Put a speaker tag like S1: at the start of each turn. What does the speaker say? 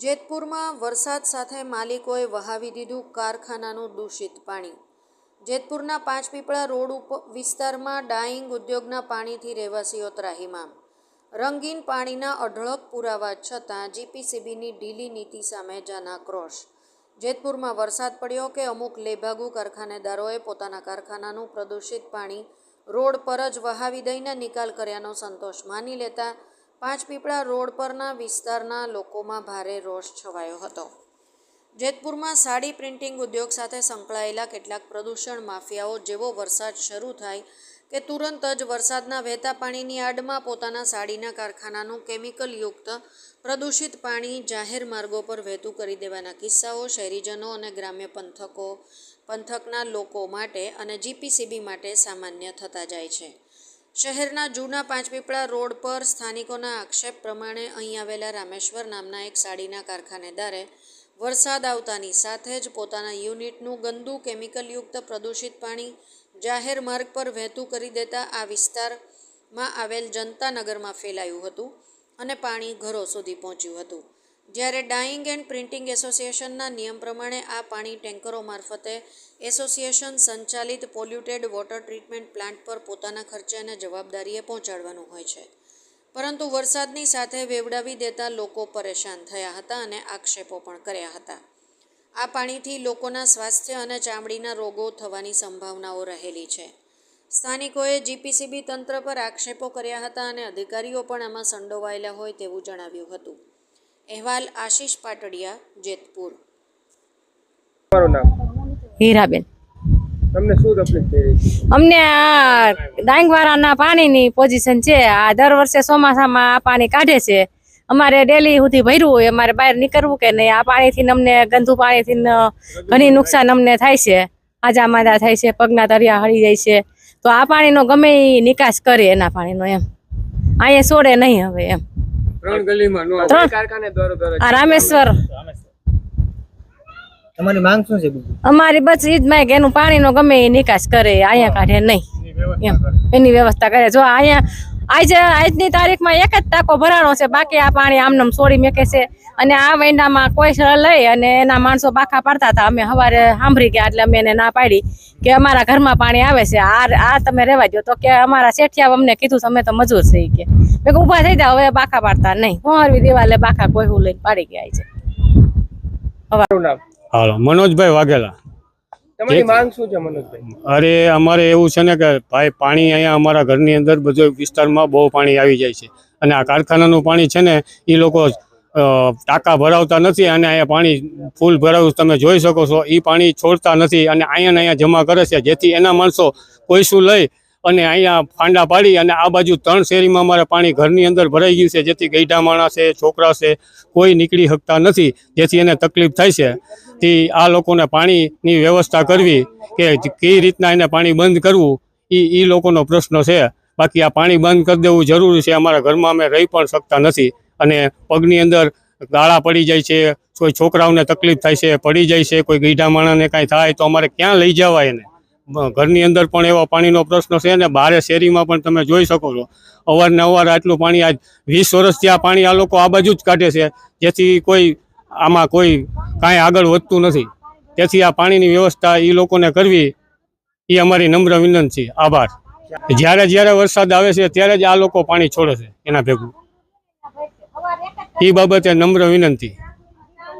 S1: જેતપુરમાં વરસાદ સાથે માલિકોએ વહાવી દીધું કારખાનાનું દૂષિત પાણી. જેતપુરના પાંચપીપળા રોડ ઉપર વિસ્તારમાં ડાઇંગ ઉદ્યોગના પાણીથી રહેવાસીઓ ત્રાહિમામ રંગીન પાણીના અઢળક પુરાવા છતાં જીપીસીબીની ઢીલી નીતિ સામે જનાક્રોશ. જેતપુરમાં વરસાદ પડ્યો કે અમુક લેભાગુ કારખાનેદારોએ પોતાના કારખાનાનું પ્રદૂષિત પાણી રોડ પર જ વહાવી દઈને નિકાલ કર્યાનો સંતોષ માની લેતા પાંચપીપળા રોડ પરના વિસ્તારના લોકોમાં ભારે રોષ છવાયો હતો. જેતપુરમાં સાડી પ્રિન્ટિંગ ઉદ્યોગ સાથે સંકળાયેલા કેટલાક પ્રદૂષણ માફિયાઓ જેવો વરસાદ શરૂ થાય કે તુરંત જ વરસાદના વહેતા પાણીની આડમાં પોતાના સાડીના કારખાનાનું કેમિકલયુક્ત પ્રદૂષિત પાણી જાહેર માર્ગો પર વહેતું કરી દેવાના કિસ્સાઓ શહેરીજનો અને ગ્રામ્ય પંથકો, પંથકના લોકો માટે અને જીપીસીબી માટે સામાન્ય થતા જાય છે. શહેરના જૂના પાંચપીપળા રોડ પર સ્થાનિકોના આક્ષેપ પ્રમાણે અહીં આવેલા રામેશ્વર નામના એક સાડીના કારખાનેદારે વરસાદ આવતાની સાથે જ પોતાના યુનિટનું ગંદુ કેમિકલયુક્ત પ્રદૂષિત પાણી જાહેર માર્ગ પર વહેતું કરી દેતા આ વિસ્તારમાં આવેલ જનતાનગરમાં ફેલાયું હતું અને પાણી ઘરો સુધી પહોંચ્યું હતું. જ્યારે ડાઇંગ એન્ડ પ્રિન્ટિંગ એસોસિએશનના નિયમ પ્રમાણે આ પાણી ટેન્કરો મારફતે એસોસિએશન સંચાલિત પોલ્યુટેડ વોટર ટ્રીટમેન્ટ પ્લાન્ટ પર પોતાના ખર્ચે અને જવાબદારીએ પહોંચાડવાનું હોય છે. પરંતુ વરસાદની સાથે વેવડાવી દેતા લોકો પરેશાન થયા હતા અને આક્ષેપો પણ કર્યા હતા. આ પાણીથી લોકોના સ્વાસ્થ્ય અને ચામડીના રોગો થવાની સંભાવનાઓ રહેલી છે. સ્થાનિકોએ જીપીસીબી તંત્ર પર આક્ષેપો કર્યા હતા અને અધિકારીઓ પણ આમાં સંડોવાયેલા હોય તેવું જણાવ્યું હતું. અહેવાલ આશીષ પાટડિયા જેતપુર.
S2: તમારું નામ?
S3: હીરાબેન.
S2: તમને શું તકલીફ થઈ રહી છે?
S3: અમને આ ડાંગવાળાના પાણીની પોઝિશન છે. આ દર વર્ષે ચોમાસામાં આ પાણી કાઢે છે. અમારે ડેલી સુધી ભર્યું હોય અમારે બહાર નીકળવું કે નહીં આ પાણીથી અમને ગંદુ પાણીથી ઘણી નુકસાન અમને થાય છે. આજા માદા થાય છે પગના તરિયા હળી જાય છે. તો આ પાણીનો ગમે નિકાસ કરે એના પાણીનો એમ. અહીંયા છોડે નહીં હવે એમ.
S2: ત્રણ ગલીમાં નો
S3: ત્રણ.
S2: કારખાને દ્વારા દ્વારા
S3: આ રામેશ્વર.
S4: તમારી માંગ શું છે
S3: અમારી બસ ઈ જ માંગ એનું પાણીનો ગમે એ નિકાસ કરે અહીંયા કાઢે નહીં. એની વ્યવસ્થા કરે. જો અહીંયા આજે આજની તારીખમાં એક જ ટાંકો ભરાણો છે. બાકી આ પાણી આમનામ છોડી મેકે છે. અને આ મહિનામાં કોઈ સર લઈ અને એના માણસો બાખા પાડતા હતા. અમે સવારે સાંભળી ગયા એટલે અમે એને ના પાડી કે અમારા ઘરમાં પાણી આવે છે. આ આ તમે રહેવા દો તો કે અમારા શેઠિયા અમને કીધું તમે તો મજૂર છે. ઈ કે મેં કે ઊભા થઈ જાવ હવે બાખા પાડતા નહીં. હું દિવાલે બાખા કોઈ હું લઈને પાડી ગયા છે.
S2: તમારું નામ?
S5: હાલો મનોજભાઈ વાઘેલા.
S2: તમારી માંગ શું છે મનોજભાઈ?
S5: અરે અમારે એવું છે ને કે ભાઈ પાણી અહીંયા અમારા ઘરની અંદર બધો વિસ્તારમાં બહુ પાણી આવી જાય છે. અને આ કારખાનાનું પાણી છે ને એ લોકો ટાંકા ભરાવતા નથી અને અહીંયા પાણી ફૂલ ભરાવું તમે જોઈ શકો છો એ પાણી છોડતા નથી અને અહીંયા ને અહીંયા જમા કરે છે. જેથી એના માણસો કોઈ શું લઈ અને અહીંયા ફાંડા પાડી અને આ બાજુ ત્રણ શેરીમાં અમારે પાણી ઘરની અંદર ભરાઈ ગયું છે, જેથી ગઈઢા માણસ છે, છોકરા છે, કોઈ નીકળી શકતા નથી, જેથી એને તકલીફ થાય છે. તે આ લોકોને પાણીની વ્યવસ્થા કરવી કે કઈ રીતના એને પાણી બંધ કરવું એ એ લોકોનો પ્રશ્ન છે. બાકી આ પાણી બંધ કરી દેવું જરૂરી છે, અમારા ઘરમાં અમે રહી પણ શકતા નથી. અને પગની અંદર ગાળા પડી જાય છે, કોઈ છોકરાઓને તકલીફ થાય છે, પડી જાય છે, કોઈ ગઈઢા માણસને કાંઈ થાય તો અમારે ક્યાં લઈ જવાય એને? ઘરની અંદર પણ એવો પાણીનો પ્રશ્ન છે અને બારે શેરીમાં પણ તમે જોઈ શકો છો. અવારનવાર આટલું પાણી આજ વીસ વર્ષથી આ પાણી આ લોકો આ બાજુ જ કાઢે છે. જેથી કોઈ આમાં કોઈ કાંઈ આગળ વધતું નથી. તેથી આ પાણીની વ્યવસ્થા એ લોકોને કરવી એ અમારી નમ્ર વિનંતી. આભાર. જ્યારે જ્યારે વરસાદ આવે છે ત્યારે જ આ લોકો પાણી છોડે છે એના ભેગું. એ બાબતે નમ્ર વિનંતી.